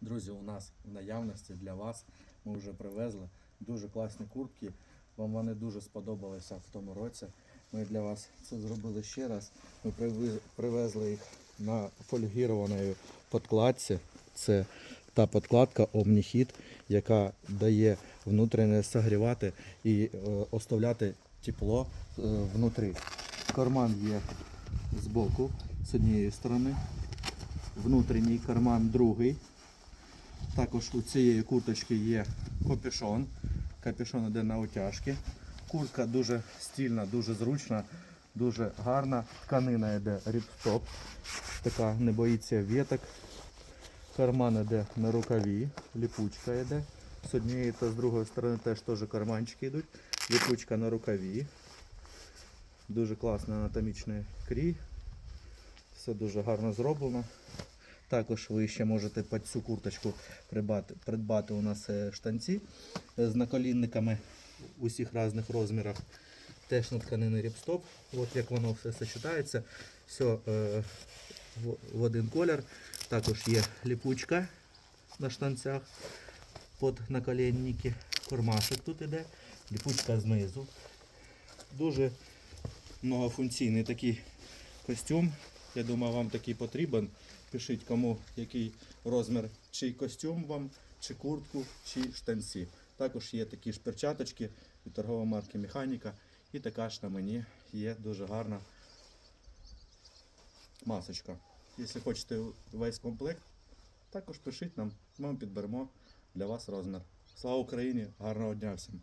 Друзі, у нас в наявності для вас ми вже привезли дуже класні куртки. Вам вони дуже сподобалися в тому році. Ми для вас це зробили ще раз. Ми привезли їх на фольгірованій подкладці. Це та подкладка Omnihit, яка дає внутрішнє согрівати і е, оставляти тепло е, внутрі. Карман є збоку, з однієї сторони. Внутрішній карман другий. Також у цієї курточки є капюшон. Капюшон йде на утяжки. Куртка дуже стільна, дуже зручна, дуже гарна. Тканина йде ріпстоп. Така не боїться віток. Карман йде на рукаві, ліпучка йде. З однієї та з другої сторони теж теж карманчики йдуть. Ліпучка на рукаві. Дуже класний анатомічний крій. Все дуже гарно зроблено. Також ви ще можете під цю курточку придбати, придбати у нас е, штанці е, з наколінниками усіх різних розмірах. Теж на тканини ріпстоп. От як воно все сочетається. Все е, в, один колір. Також є ліпучка на штанцях під наколенники. Кормашик тут іде, ліпучка знизу. Дуже многофункційний такий костюм. Я думаю, вам такий потрібен. Пишіть кому який розмір, чи костюм вам, чи куртку, чи штанці. Також є такі ж перчаточки від торгової марки Механіка. І така ж на мені є дуже гарна масочка. Якщо хочете весь комплект, також пишіть нам, ми вам підберемо для вас розмір. Слава Україні! Гарного дня всім!